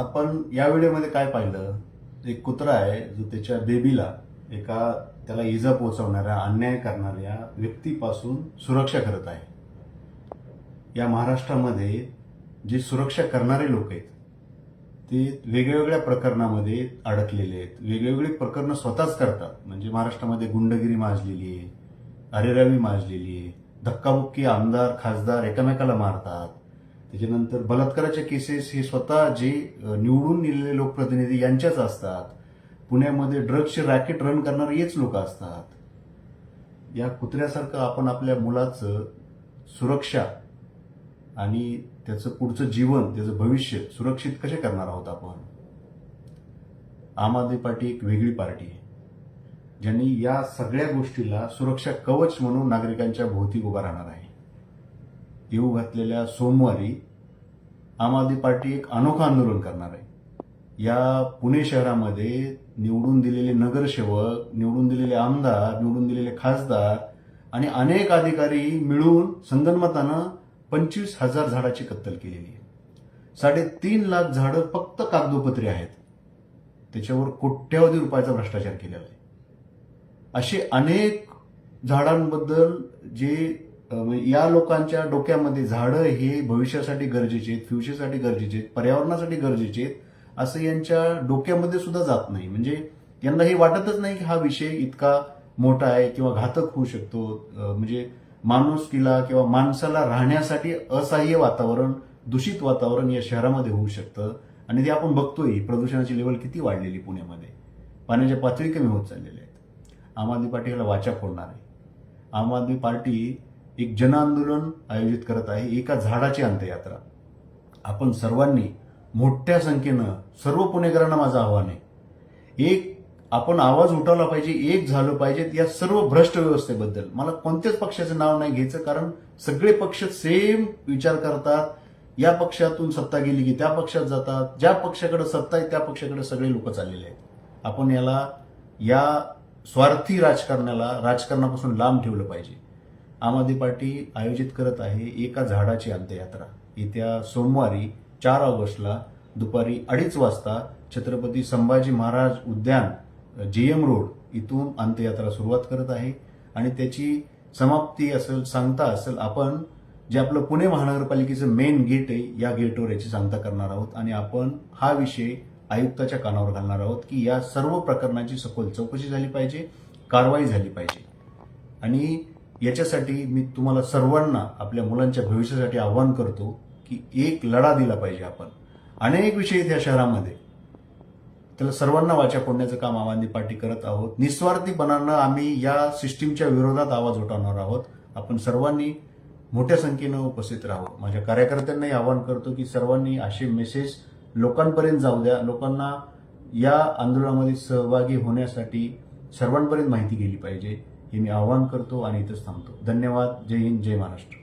आपण या व्हिडिओमध्ये काय पाहिलं? एक कुत्रा आहे जो त्याच्या बेबीला एका त्याला इजा पोहोचवणाऱ्या अन्याय करणाऱ्या व्यक्तीपासून सुरक्षा करत आहे. या महाराष्ट्रामध्ये जे सुरक्षा करणारे लोक आहेत ते वेगवेगळ्या प्रकरणामध्ये अडकलेले आहेत. वेगवेगळी प्रकरणं स्वतःच करतात. म्हणजे महाराष्ट्रामध्ये गुंडगिरी माजलेली आहे अरेरावी माजलेली आहे धक्काबुक्की आमदार खासदार एकमेकाला मारतात. त्याच्यानंतर बलात्काराच्या केसेस हे स्वतः जे निवडून दिलेले लोकप्रतिनिधी यांच्याच असतात. पुण्यामध्ये ड्रग्सचे रॅकेट रन करणारे हेच लोक असतात. या कुत्र्यासारखं आपण आपल्या मुलाचं सुरक्षा आणि त्याचं पुढचं जीवन त्याचं भविष्य सुरक्षित कसे करणार आहोत आपण? आम आदमी पार्टी एक वेगळी पार्टी आहे ज्यांनी या सगळ्या गोष्टीला सुरक्षा कवच म्हणून नागरिकांच्या भोवती उभा राहणार आहे. येऊ घातलेल्या सोमवारी आम आदमी पार्टी एक अनोखं आंदोलन करणार आहे. या पुणे शहरामध्ये निवडून दिलेले नगरसेवक निवडून दिलेले आमदार निवडून दिलेले खासदार आणि अनेक अधिकारी मिळून संगनमतानं पंचवीस हजार झाडाची कत्तल केलेली आहे. साडेतीन लाख झाडं फक्त कागदोपत्री आहेत. त्याच्यावर कोट्यावधी रुपयाचा भ्रष्टाचार केलेला आहे. असे अनेक झाडांबद्दल जे म्हणजे या लोकांच्या डोक्यामध्ये झाडं हे भविष्यासाठी गरजेचे आहेत फ्युचरसाठी गरजेचे आहेत पर्यावरणासाठी गरजेचे आहेत असं यांच्या डोक्यामध्ये सुद्धा जात नाही. म्हणजे यांना हे वाटतच नाही की हा विषय इतका मोठा आहे किंवा घातक होऊ शकतो. म्हणजे माणुसकीला किंवा माणसाला राहण्यासाठी असहाय्य वातावरण दूषित वातावरण या शहरामध्ये होऊ शकतं. आणि ते आपण बघतोय प्रदूषणाची लेवल किती वाढलेली पुण्यामध्ये. पाण्याच्या पातळी कमी होत चाललेल्या आहेत. आम आदमी पार्टी याला वाचा फोडणार आहे. आम आदमी पार्टी एक जनआंदोलन आयोजित करत आहे एका झाडाची अंत्ययात्रा. आपण सर्वांनी मोठ्या संख्येनं सर्व पुणेकरांना माझं आव्हान आहे. एक आपण आवाज उठवला पाहिजे एक झालं पाहिजे या सर्व भ्रष्ट व्यवस्थेबद्दल. मला कोणत्याच पक्षाचं नाव नाही घ्यायचं कारण सगळे पक्ष सेम विचार करतात. या पक्षातून सत्ता गेली की त्या पक्षात जातात. ज्या पक्षाकडे सत्ता आहे त्या पक्षाकडे सगळे लोक चाललेले आहेत. आपण याला या स्वार्थी राजकारणाला राजकारणापासून लांब ठेवलं पाहिजे. आम आदमी पार्टी आयोजित करत आहे एका झाडाची अंत्ययात्रा येत्या सोमवारी चार ऑगस्टला दुपारी अडीच वाजता छत्रपती संभाजी महाराज उद्यान जे एम रोड इथून अंत्ययात्रा सुरुवात करत आहे. आणि त्याची समाप्ती असेल सांगता असेल आपण जे आपलं पुणे महानगरपालिकेचं मेन गेट आहे या गेटवर याची सांगता करणार आहोत. आणि आपण हा विषय आयुक्ताच्या कानावर घालणार आहोत की या सर्व प्रकरणाची सखोल चौकशी झाली पाहिजे कारवाई झाली पाहिजे. आणि याच्यासाठी मी तुम्हाला सर्वांना आपल्या मुलांच्या भविष्यासाठी आव्हान करतो की एक लढा दिला पाहिजे आपण. अनेक विषय आहेत या शहरामध्ये. त्याला सर्वांना वाचा फोडण्याचं काम आम आदमी पार्टी करत आहोत. निस्वार्थीपणानं आम्ही या सिस्टीमच्या विरोधात आवाज उठवणार आहोत. आपण सर्वांनी मोठ्या संख्येनं उपस्थित राहू माझ्या कार्यकर्त्यांनाही आवाहन करतो की सर्वांनी असे मेसेज लोकांपर्यंत जाऊ द्या. लोकांना या आंदोलनामध्ये सहभागी होण्यासाठी सर्वांपर्यंत माहिती गेली पाहिजे. हे मी आवाहन करतो आणि इथंच थांबतो. धन्यवाद. जय हिंद जय महाराष्ट्र.